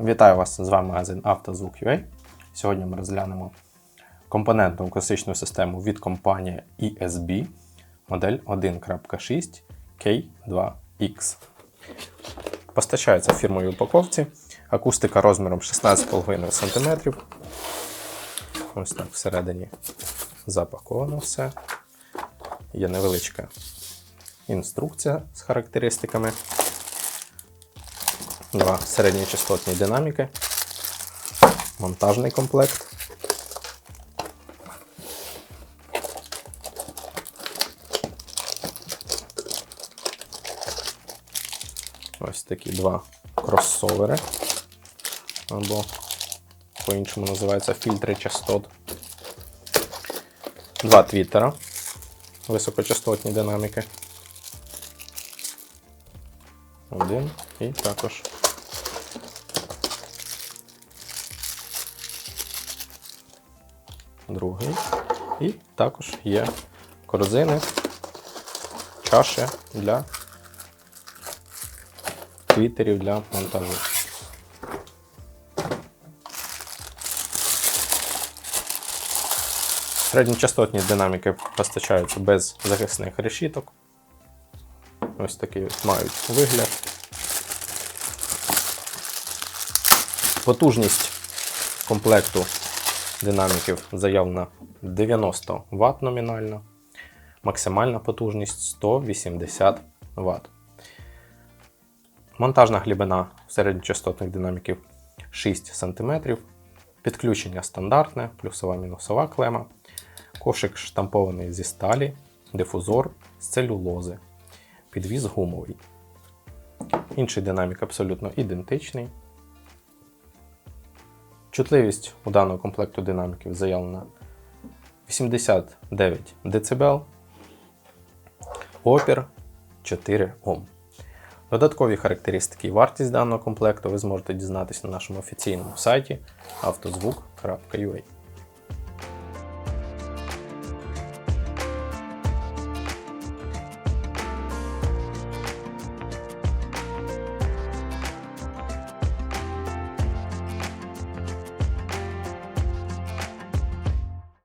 Вітаю вас! З вами магазин «Автозвук.UA». Сьогодні ми розглянемо компонентну акустичну систему від компанії ESB модель 1.6 K2X. Постачається в упаковці. Акустика розміром 16,5 см. Ось так всередині запаковано все. Є невеличка інструкція з характеристиками. Два середньочастотні динаміки, монтажний комплект. Ось такі два кросовери, або по-іншому називаються фільтри частот. Два твіттера, високочастотні динаміки. Один і також другий. І також є корзини, чаші для твіттерів для монтажу. Середньочастотні динаміки постачаються без захисних решіток. Ось такі от мають вигляд. Потужність комплекту динаміків заявлена 90 Вт номінально, максимальна потужність 180 Вт. Монтажна глибина середньочастотних динаміків 6 см. Підключення стандартне, плюсова мінусова клема, кошик штампований зі сталі, дифузор з целюлози, підвіз гумовий. Інший динамік абсолютно ідентичний. Чутливість у даного комплекту динаміків заявлена 89 дБ, опір 4 Ом. Додаткові характеристики і вартість даного комплекту ви зможете дізнатися на нашому офіційному сайті автозвук.ua.